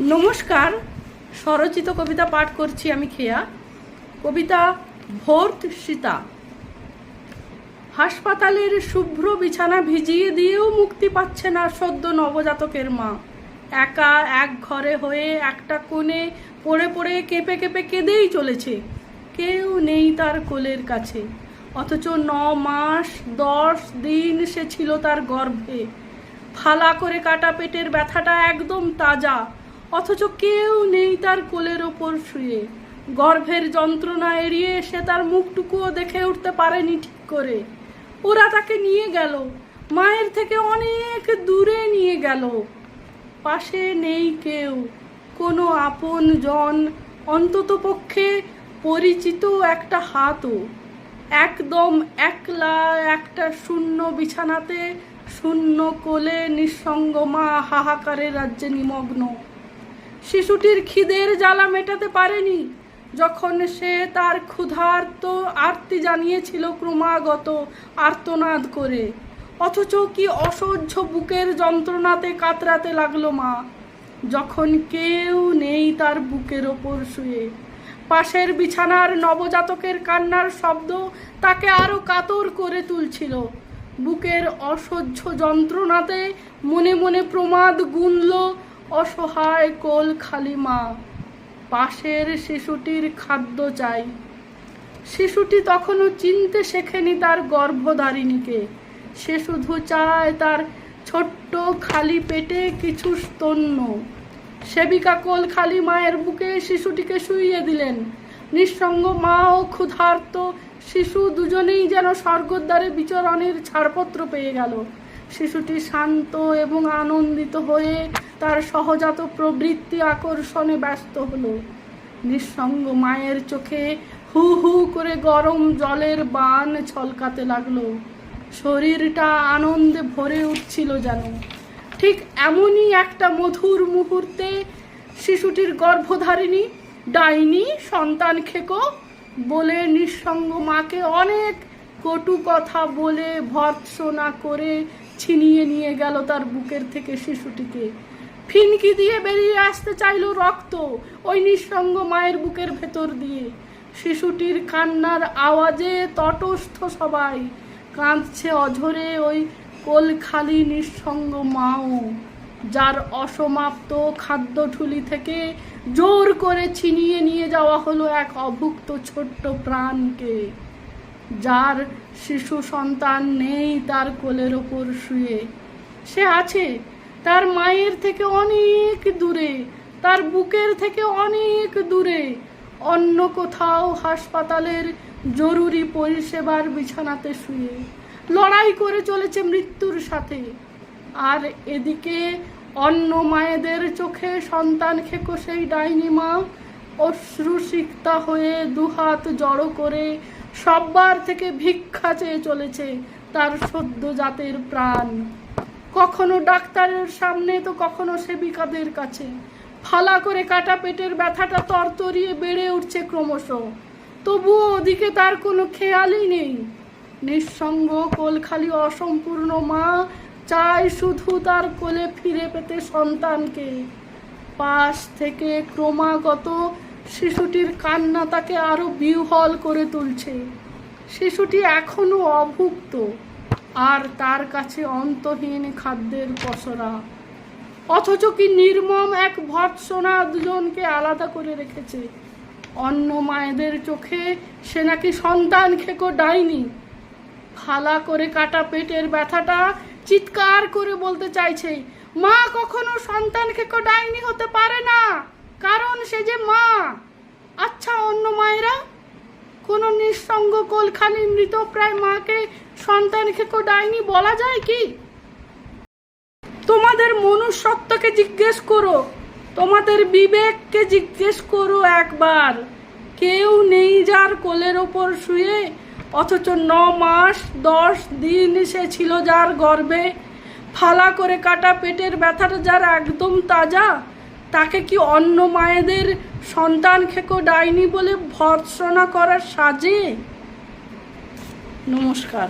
নমস্কার, স্বরচিত কবিতা পাঠ করছি আমি খেয়া। কবিতা ভোর্ত সীতা। হাসপাতালের শুভ্র বিছানা ভিজিয়ে দিয়েও মুক্তি পাচ্ছে না সদ্য নবজাতকের মা। একা এক ঘরে হয়ে একটা কোণে পড়ে পড়ে কেঁপে কেঁপে কেঁদেই চলেছে। কেউ নেই তার কোলের কাছে। অথচ ন মাস, দশ দিন সে ছিল তার গর্ভে। ফালা করে কাটা পেটের ব্যথাটা একদম তাজা। অথচ কেউ নেই তার কোলের ওপর শুয়ে। গর্ভের যন্ত্রণা এড়িয়ে সে তার মুখটুকুও দেখে উঠতে পারেনি ঠিক করে। ওরা তাকে নিয়ে গেল, মায়ের থেকে অনেক দূরে নিয়ে গেল। পাশে নেই কেউ, কোনো আপন জন অন্তত পক্ষে পরিচিত একটা হাতও। একদম একলা একটা শূন্য বিছানাতে, শূন্য কোলে নিঃসঙ্গ মা হাহাকারের রাজ্যে নিমগ্ন। শিশুটির খিদের জ্বালা মেটাতে পারেনি। যখন সে তার ক্ষুধার্ত আরতি জানিয়েছিল ক্রমাগত আর্তনাদ করে, অথচ কি অসহ্য বুকের যন্ত্রণাতে কাতরাতে লাগল মা। যখন কেউ নেই তার বুকের ওপর শুয়ে, পাশের বিছানার নবজাতকের কান্নার শব্দ তাকে আরও কাতর করে তুলছিল। বুকের অসহ্য যন্ত্রণাতে মনে মনে প্রমাদ গুনল অসহায় কোল খালি মা, পাশের শিশুটির খাদ্য চাই। শিশুটি তখনও চিনতে শেখেনি তার গর্ভধারিণীকে। সে শুধু চায় তার ছোট্ট খালি পেটে কিছু স্তন্য। সেবিকা কোল খালি মায়ের বুকে শিশুটিকে শুইয়ে দিলেন। নিঃসঙ্গ মা ও ক্ষুধার্ত শিশু দুজনেই যেন স্বর্গদ্বারে বিচরণের ছাড়পত্র পেয়ে গেল। শিশুটি শান্ত এবং আনন্দিত হয়ে তার সহজাত প্রবৃত্তি আকর্ষণে ব্যস্ত হলো। নিঃসঙ্গ মায়ের চোখে হু হু করে গরম জলের বান ছলকাতে লাগল। শরীরটা আনন্দে ভরে উঠছিল যেন। ঠিক এমনই একটা মধুর মুহূর্তে শিশুটির গর্ভধারিণী, ডাইনি, সন্তান খেকো বলে নিঃসঙ্গ মাকে অনেক কটু কথা বলে ভর্ৎসনা করে ছিনিয়ে নিয়ে গেল তার বুকের থেকে শিশুটিকে। ফিনকি দিয়ে বেরিয়ে আসতে চাইল রক্ত ওই নিঃসঙ্গ মায়ের বুকের ভেতর দিয়ে। শিশুটির কান্নার আওয়াজে তটস্থ সবাই কাঁদছে অঝরে ওই কোলখালি নিঃসঙ্গ মাও, যার অসমাপ্ত খাদ্যঠুলি থেকে জোর করে ছিনিয়ে নিয়ে যাওয়া হলো এক অভুক্ত ছোট্ট প্রাণকে। যার শিশু সন্তান নেই তার কোলের ওপর শুয়ে। সে আছে তার মায়ের থেকে অনেক দূরে, তার বুকের থেকে অনেক দূরে। অন্য কোথাও হাসপাতালের জরুরি পরিষেবার বিছানাতে শুয়ে। লড়াই করে চলেছে মৃত্যুর সাথে। আর এদিকে অন্য মায়েদের চোখে সন্তান খেকো সেই ডাইনি মা অশ্রুসিক্তা হয়ে দুহাত জড়ো করে সব্বার থেকে ভিক্ষা চেয়ে চলেছে তার সদ্য জাতের প্রাণ। কখনো ডাক্তারের সামনে, তো কখনো সেবিকাদের কাছে। ফালা করে কাটা পেটের ব্যথাটা তরতরিয়ে বেড়ে উঠছে ক্রমশ। তবুও ওদিকে তার কোনো খেয়ালই নেই। নিঃসঙ্গ কোলখালি অসম্পূর্ণ মা চায় শুধু তার কোলে ফিরে পেতে সন্তানকে। পাশ থেকে ক্রমাগত শিশুটির কান্না তাকে আরও বিহ্বল করে তুলছে। শিশুটি এখনও অভুক্ত, আর তার কাছে অন্তহীন খাদ্যের পসরা। অথচ কি নির্মম এক ভৎসনা দুজনকে আলাদা করে রেখেছে? অন্য মায়েদের চোখে সে নাকি সন্তান খেকো ডাইনি। ফালা করে কাটা পেটের ব্যথাটা চিৎকার করে বলতে চাইছে মা কখনো সন্তান খেকো ডাইনি হতে পারে না। কারণ সে যে মা। আচ্ছা অন্য মায়েরা? কোনো নিঃসঙ্গ কোলখানি মৃত প্রায় মাকে সন্তান খেকো ডাইনি বলা যায় কি? তোমাদের মনুষ্যত্বকে জিজ্ঞেস করো। তোমাদের বিবেককে জিজ্ঞেস করো একবার। কেউ নেই যার কোলের ওপর শুয়ে, অথচ ন মাস, দশ দিন সে ছিল যার গর্ভে ফালা করে কাটা পেটের ব্যথাটা যার একদম তাজা, তাকে কি অন্য মায়েদের সন্তান খেকো ডাইনি বলে ভর্সনা করার সাজে? নমস্কার।